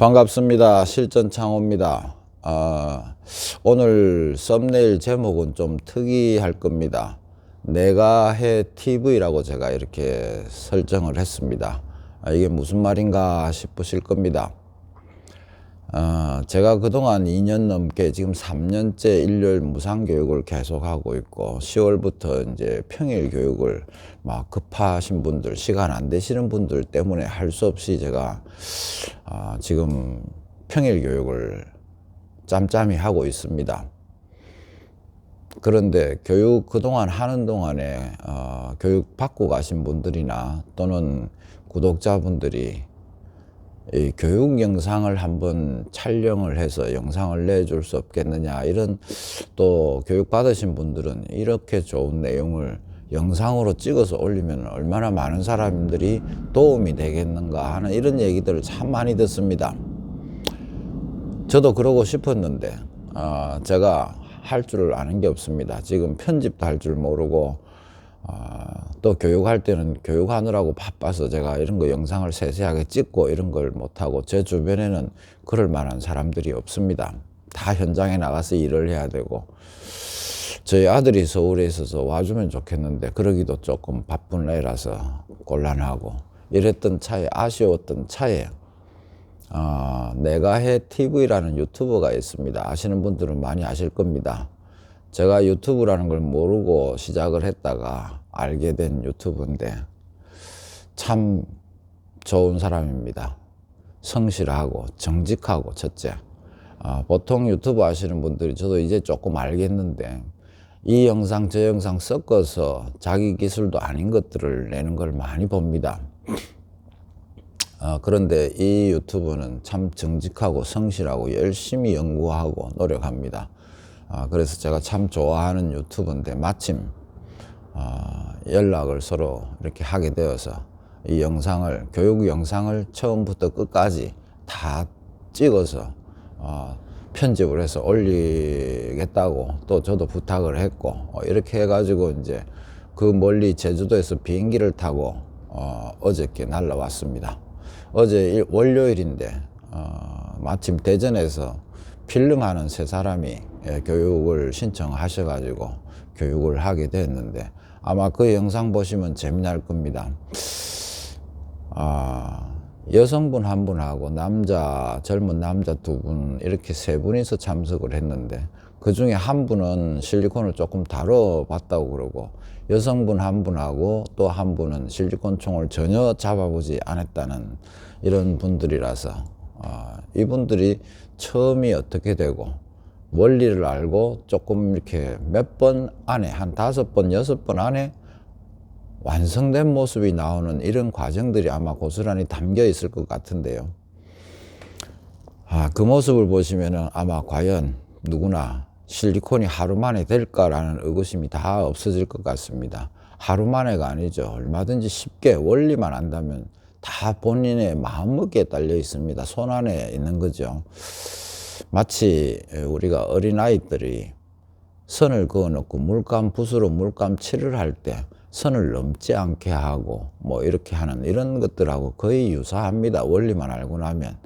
반갑습니다. 실전 창호입니다. 아, 오늘 썸네일 제목은 좀 특이할 겁니다. 내가 해 TV라고 제가 이렇게 설정을 했습니다. 아, 이게 무슨 말인가 싶으실 겁니다. 어, 제가 그동안 2년 넘게 지금 3년째 일요일 무상교육을 계속하고 있고 10월부터 이제 평일 교육을 막 급하신 분들 시간 안 되시는 분들 때문에 할 수 없이 제가 어, 지금 평일 교육을 짬짬이 하고 있습니다. 그런데 교육 그동안 하는 동안에 어, 교육 받고 가신 분들이나 또는 구독자분들이 이 교육 영상을 한번 촬영을 해서 영상을 내줄 수 없겠느냐 이런 또 교육 받으신 분들은 이렇게 좋은 내용을 영상으로 찍어서 올리면 얼마나 많은 사람들이 도움이 되겠는가 하는 이런 얘기들을 참 많이 듣습니다. 저도 그러고 싶었는데 어, 제가 할 줄 아는 게 없습니다. 지금 편집도 할 줄 모르고 어, 또 교육할 때는 교육하느라고 바빠서 제가 이런 거 영상을 세세하게 찍고 이런 걸 못하고 제 주변에는 그럴 만한 사람들이 없습니다. 다 현장에 나가서 일을 해야 되고 저희 아들이 서울에 있어서 와주면 좋겠는데 그러기도 조금 바쁜 애라서 곤란하고 이랬던 차에 아쉬웠던 차에 어, 내가 해 TV라는 유튜버가 있습니다. 아시는 분들은 많이 아실 겁니다. 제가 유튜브라는 걸 모르고 시작을 했다가 알게 된 유튜브인데 참 좋은 사람입니다. 성실하고 정직하고 첫째. 어, 보통 유튜브 하시는 분들이 저도 이제 조금 알겠는데 이 영상 저 영상 섞어서 자기 기술도 아닌 것들을 내는 걸 많이 봅니다. 어, 그런데 이 유튜브는 참 정직하고 성실하고 열심히 연구하고 노력합니다. 어, 그래서 제가 참 좋아하는 유튜브인데 마침 어, 연락을 서로 이렇게 하게 되어서 이 영상을 교육 영상을 처음부터 끝까지 다 찍어서 어, 편집을 해서 올리겠다고 또 저도 부탁을 했고 어, 이렇게 해가지고 이제 그 멀리 제주도에서 비행기를 타고 어, 어저께 날라왔습니다. 어제 일, 월요일인데 어, 마침 대전에서 필름하는 세 사람이 예, 교육을 신청하셔가지고 교육을 하게 됐는데 아마 그 영상 보시면 재미날 겁니다. 아, 여성분 한 분하고 남자 젊은 남자 두 분 이렇게 세 분이서 참석을 했는데 그 중에 한 분은 실리콘을 조금 다뤄봤다고 그러고 여성분 한 분하고 또 한 분은 실리콘 총을 전혀 잡아보지 않았다는 이런 분들이라서 어, 이분들이 처음이 어떻게 되고 원리를 알고 조금 이렇게 몇 번 안에 한 다섯 번 여섯 번 안에 완성된 모습이 나오는 이런 과정들이 아마 고스란히 담겨 있을 것 같은데요. 아, 그 모습을 보시면은 아마 과연 누구나 실리콘이 하루 만에 될까라는 의구심이 다 없어질 것 같습니다. 하루 만에가 아니죠. 얼마든지 쉽게 원리만 안다면 다 본인의 마음먹기에 딸려 있습니다. 손 안에 있는 거죠. 마치 우리가 어린아이들이 선을 그어놓고 물감 붓으로 물감 칠을 할 때 선을 넘지 않게 하고 뭐 이렇게 하는 이런 것들하고 거의 유사합니다. 원리만 알고 나면.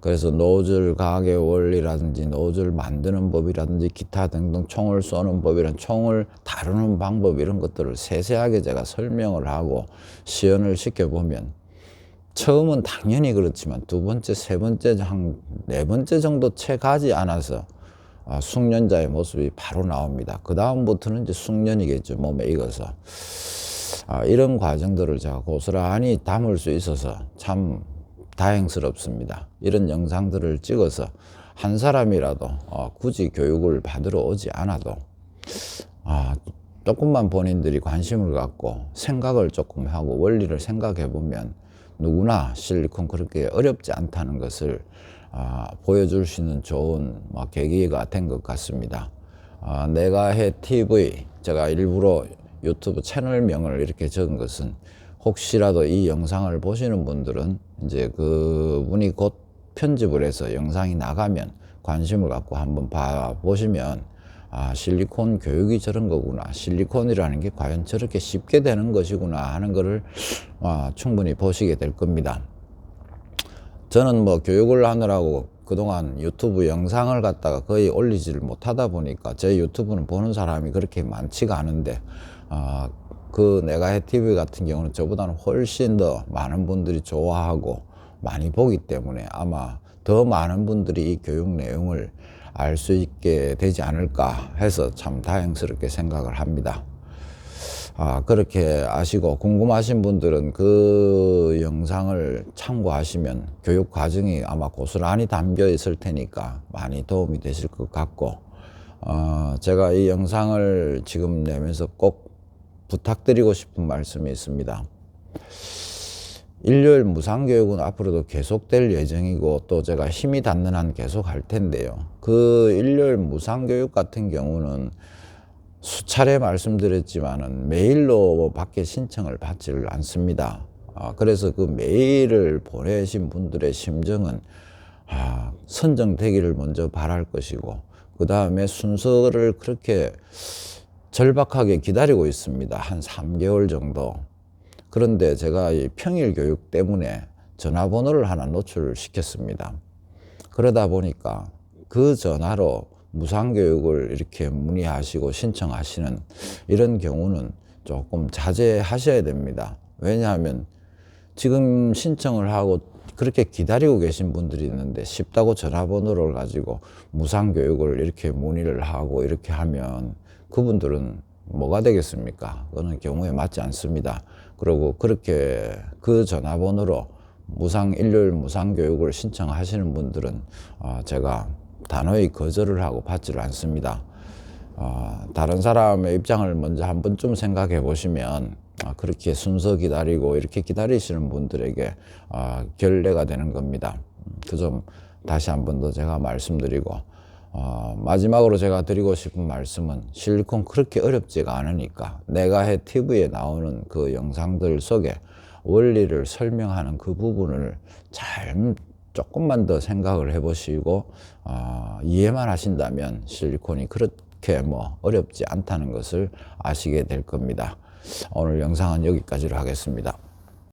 그래서 노즐 가게 원리라든지 노즐 만드는 법이라든지 기타 등등 총을 쏘는 법이란 총을 다루는 방법 이런 것들을 세세하게 제가 설명을 하고 시연을 시켜보면 처음은 당연히 그렇지만 두 번째, 세 번째, 한 네 번째 정도 채 가지 않아서 아, 숙련자의 모습이 바로 나옵니다. 그 다음부터는 이제 숙련이겠죠. 몸에 익어서. 아, 이런 과정들을 제가 고스란히 담을 수 있어서 참 다행스럽습니다. 이런 영상들을 찍어서 한 사람이라도 어, 굳이 교육을 받으러 오지 않아도 아, 조금만 본인들이 관심을 갖고 생각을 조금 하고 원리를 생각해 보면 누구나 실리콘 그렇게 어렵지 않다는 것을 아, 보여줄 수 있는 좋은 뭐, 계기가 된 것 같습니다. 아, 내가 해 TV 제가 일부러 유튜브 채널명을 이렇게 적은 것은 혹시라도 이 영상을 보시는 분들은 이제 그 분이 곧 편집을 해서 영상이 나가면 관심을 갖고 한번 봐 보시면 아, 실리콘 교육이 저런 거구나. 실리콘이라는 게 과연 저렇게 쉽게 되는 것이구나 하는 것을 아, 충분히 보시게 될 겁니다. 저는 뭐 교육을 하느라고 그동안 유튜브 영상을 갖다가 거의 올리지를 못하다 보니까 제 유튜브는 보는 사람이 그렇게 많지가 않은데 아, 그 내가 해 TV 같은 경우는 저보다는 훨씬 더 많은 분들이 좋아하고 많이 보기 때문에 아마 더 많은 분들이 이 교육 내용을 알 수 있게 되지 않을까 해서 참 다행스럽게 생각을 합니다. 아, 그렇게 아시고 궁금하신 분들은 그 영상을 참고하시면 교육 과정이 아마 고스란히 담겨 있을 테니까 많이 도움이 되실 것 같고, 어, 제가 이 영상을 지금 내면서 꼭 부탁드리고 싶은 말씀이 있습니다. 일요일 무상교육은 앞으로도 계속될 예정이고 또 제가 힘이 닿는 한 계속 할 텐데요. 그 일요일 무상교육 같은 경우는 수차례 말씀드렸지만은 메일로 밖에 신청을 받지를 않습니다. 아, 그래서 그 메일을 보내신 분들의 심정은 아, 선정되기를 먼저 바랄 것이고 그 다음에 순서를 그렇게 절박하게 기다리고 있습니다. 한 3개월 정도. 그런데 제가 이 평일 교육 때문에 전화번호를 하나 노출을 시켰습니다. 그러다 보니까 그 전화로 무상교육을 이렇게 문의하시고 신청하시는 이런 경우는 조금 자제하셔야 됩니다. 왜냐하면 지금 신청을 하고 그렇게 기다리고 계신 분들이 있는데 쉽다고 전화번호를 가지고 무상교육을 이렇게 문의를 하고 이렇게 하면 그분들은 뭐가 되겠습니까? 그거는 경우에 맞지 않습니다. 그리고 그렇게 그 전화번호로 무상 일요일 무상 교육을 신청하시는 분들은 어, 제가 단호히 거절을 하고 받지를 않습니다. 어, 다른 사람의 입장을 먼저 한 번쯤 생각해 보시면 어, 그렇게 순서 기다리고 이렇게 기다리시는 분들에게 어, 결례가 되는 겁니다. 그 점 다시 한 번 더 제가 말씀드리고 어, 마지막으로 제가 드리고 싶은 말씀은 실리콘 그렇게 어렵지가 않으니까 내가 해 TV에 나오는 그 영상들 속에 원리를 설명하는 그 부분을 잘 조금만 더 생각을 해보시고 어, 이해만 하신다면 실리콘이 그렇게 뭐 어렵지 않다는 것을 아시게 될 겁니다. 오늘 영상은 여기까지로 하겠습니다.